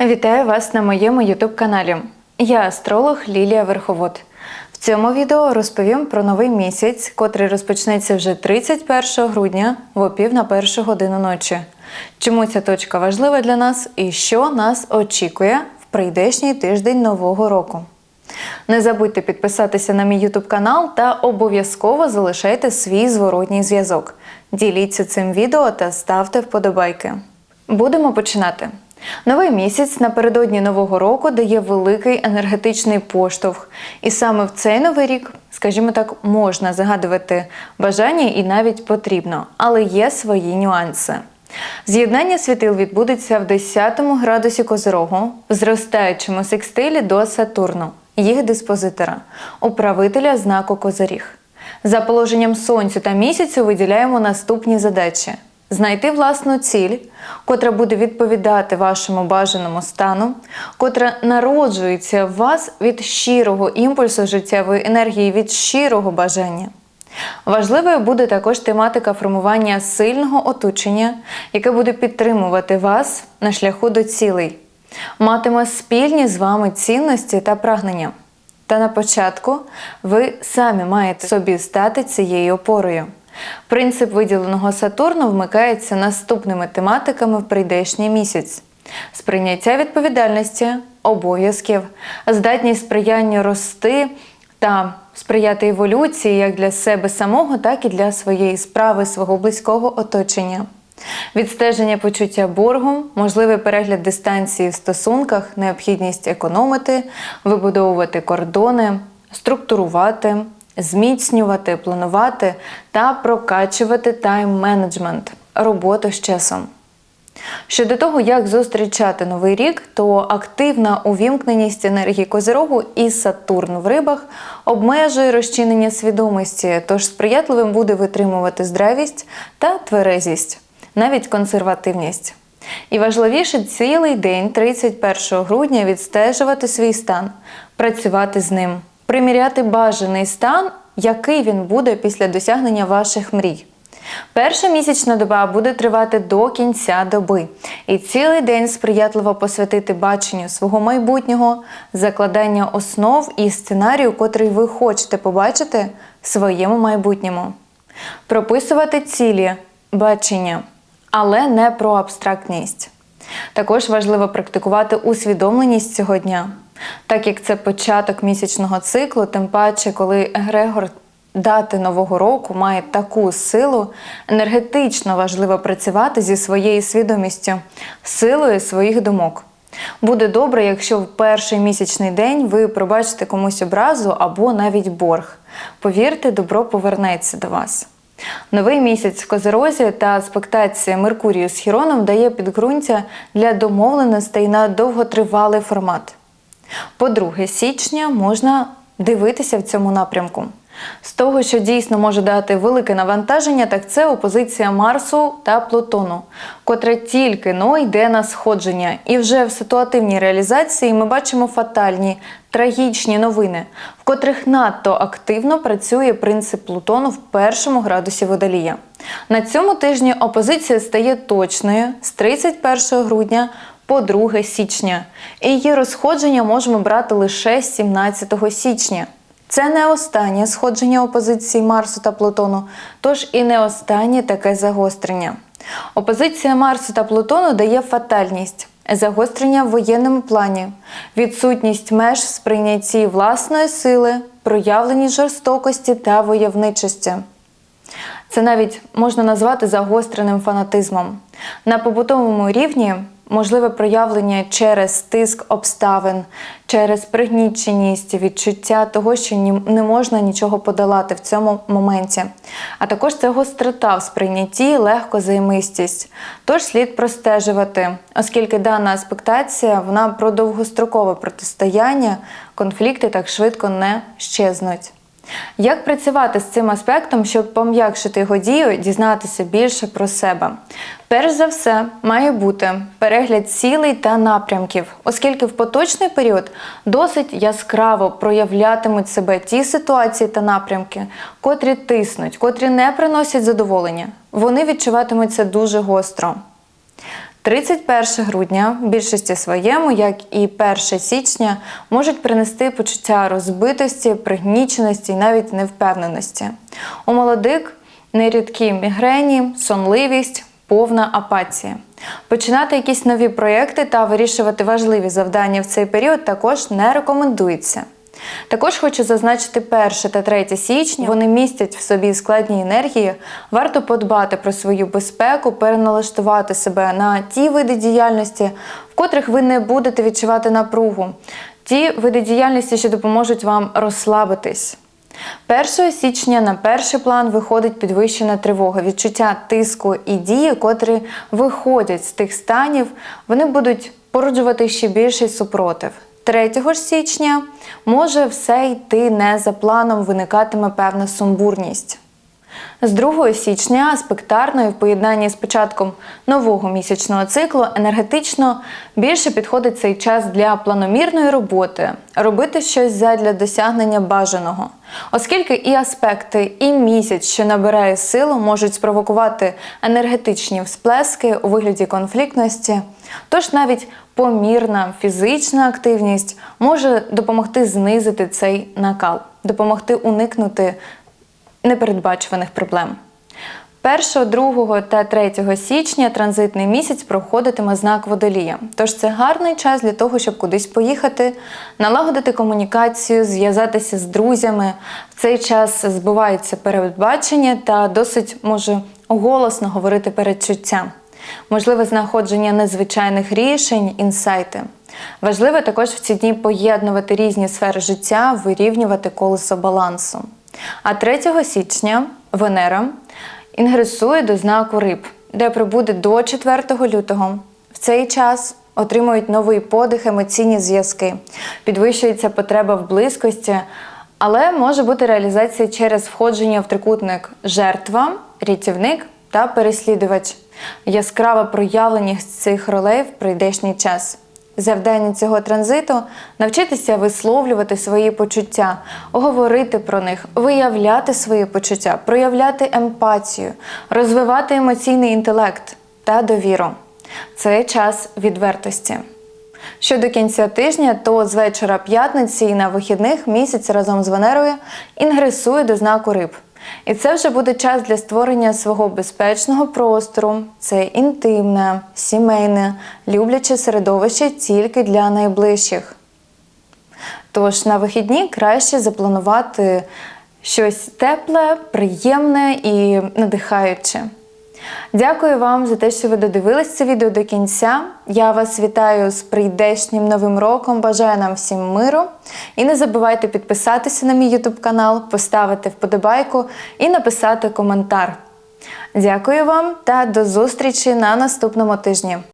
Вітаю вас на моєму youtube каналі. Я астролог Лілія Верховод. В цьому відео розповім про новий місяць, котрий розпочнеться вже 31 грудня в опів на першу годину ночі. Чому ця точка важлива для нас і що нас очікує в прийдешній тиждень нового року. Не забудьте підписатися на мій YouTube канал та обов'язково залишайте свій зворотній зв'язок. Діліться цим відео та ставте вподобайки. Будемо починати. Новий місяць напередодні нового року дає великий енергетичний поштовх, і саме в цей новий рік, скажімо так, можна загадувати бажання і навіть потрібно, але є свої нюанси. З'єднання світил відбудеться в 10 градусі Козирогу, в зростаючому секстилі до Сатурну, їх диспозитора, управителя знаку Козиріг. За положенням сонцю та місяцю виділяємо наступні задачі: знайти власну ціль, котра буде відповідати вашому бажаному стану, котра народжується в вас від щирого імпульсу життєвої енергії, від щирого бажання. Важливою буде також тематика формування сильного оточення, яке буде підтримувати вас на шляху до цілей, матиме спільні з вами цінності та прагнення. Та на початку ви самі маєте собі стати цією опорою. Принцип виділеного Сатурну вмикається наступними тематиками в прийдешній місяць: сприйняття відповідальності, обов'язків, здатність сприяння рости та сприяти еволюції як для себе самого, так і для своєї справи, свого близького оточення. Відстеження почуття боргу, можливий перегляд дистанції в стосунках, необхідність економити, вибудовувати кордони, структурувати, зміцнювати, планувати та прокачувати тайм-менеджмент, роботу з часом. Щодо того, як зустрічати новий рік, то активна увімкненість енергії Козирогу і Сатурн в рибах обмежує розчинення свідомості, тож сприятливим буде витримувати здравість та тверезість, навіть консервативність. І важливіше цілий день, 31 грудня, відстежувати свій стан, працювати з ним, приміряти бажаний стан, який він буде після досягнення ваших мрій. Перша місячна доба буде тривати до кінця доби, і цілий день сприятливо посвятити баченню свого майбутнього, закладання основ і сценарію, котрий ви хочете побачити в своєму майбутньому. Прописувати цілі, бачення, але не про абстрактність. Також важливо практикувати усвідомленість цього дня, так як це початок місячного циклу, тим паче, коли Егрегор дати нового року має таку силу, енергетично важливо працювати зі своєю свідомістю, силою своїх думок. Буде добре, якщо в перший місячний день ви пробачите комусь образу або навіть борг. Повірте, добро повернеться до вас. Новий місяць в Козерозі та аспектація Меркурію з Хіроном дає підґрунтя для домовленостей на довготривалий формат. По 2 січня можна дивитися в цьому напрямку. З того, що дійсно може дати велике навантаження, так це опозиція Марсу та Плутону, котре тільки но йде на сходження. І вже в ситуативній реалізації ми бачимо фатальні, трагічні новини, в котрих надто активно працює принцип Плутону в першому градусі водолія. На цьому тижні опозиція стає точною з 31 грудня. По 2 січня, її розходження можемо брати лише 17 січня. Це не останнє сходження опозиції Марсу та Плутону, тож і не останнє таке загострення. Опозиція Марсу та Плутону дає фатальність, загострення в воєнному плані, відсутність меж в сприйнятті власної сили, проявлені жорстокості та войовничості. Це навіть можна назвати загостреним фанатизмом. На побутовому рівні можливе проявлення через тиск обставин, через пригніченість, відчуття того, що не можна нічого подолати в цьому моменті. А також це гострота в сприйнятті, легкозаймистість. Тож слід простежувати, оскільки дана аспектація вона про довгострокове протистояння, конфлікти так швидко не щезнуть. Як працювати з цим аспектом, щоб пом'якшити його дію, дізнатися більше про себе? Перш за все, має бути перегляд цілей та напрямків, оскільки в поточний період досить яскраво проявлятимуть себе ті ситуації та напрямки, котрі тиснуть, котрі не приносять задоволення. Вони відчуватимуться дуже гостро. 31 грудня в більшості своєму, як і 1 січня, можуть принести почуття розбитості, пригніченості і навіть невпевненості. У молодик нерідкі мігрені, сонливість, повна апатія. Починати якісь нові проекти та вирішувати важливі завдання в цей період також не рекомендується. Також хочу зазначити 1 та 3 січня. Вони містять в собі складні енергії. Варто подбати про свою безпеку, переналаштувати себе на ті види діяльності, в котрих ви не будете відчувати напругу, ті види діяльності, що допоможуть вам розслабитись. 1 січня на перший план виходить підвищена тривога, відчуття тиску і дії, котрі виходять з тих станів, вони будуть породжувати ще більший супротив. 3 ж січня може все йти не за планом, виникатиме певна сумбурність. З 2 січня аспектарно і в поєднанні з початком нового місячного циклу енергетично більше підходить цей час для планомірної роботи, робити щось задля досягнення бажаного, оскільки і аспекти, і місяць, що набирає силу, можуть спровокувати енергетичні всплески у вигляді конфліктності. Тож навіть помірна фізична активність може допомогти знизити цей накал, допомогти уникнути непередбачуваних проблем. 1, 2 та 3 січня транзитний місяць проходитиме знак водолія. Тож це гарний час для того, щоб кудись поїхати, налагодити комунікацію, зв'язатися з друзями. В цей час збувається передбачення та досить може голосно говорити передчуття. Можливе знаходження незвичайних рішень, інсайти. Важливо також в ці дні поєднувати різні сфери життя, вирівнювати колесо балансу. А 3 січня Венера інгресує до знаку риб, де прибуде до 4 лютого. В цей час отримують новий подих, емоційні зв'язки, підвищується потреба в близькості, але може бути реалізація через входження в трикутник жертва, рятівник та переслідувач. Яскрава проявленість цих ролей в прийдешній час. Завдання цього транзиту навчитися висловлювати свої почуття, говорити про них, виявляти свої почуття, проявляти емпатію, розвивати емоційний інтелект та довіру. Це час відвертості. Щодо кінця тижня, то з вечора п'ятниці і на вихідних місяць разом з Венерою інгресує до знаку риб. І це вже буде час для створення свого безпечного простору. Це інтимне, сімейне, любляче середовище тільки для найближчих. Тож на вихідні краще запланувати щось тепле, приємне і надихаюче. Дякую вам за те, що ви додивились це відео до кінця. Я вас вітаю з прийдешнім новим роком. Бажаю нам всім миру. І не забувайте підписатися на мій YouTube канал, поставити вподобайку і написати коментар. Дякую вам та до зустрічі на наступному тижні.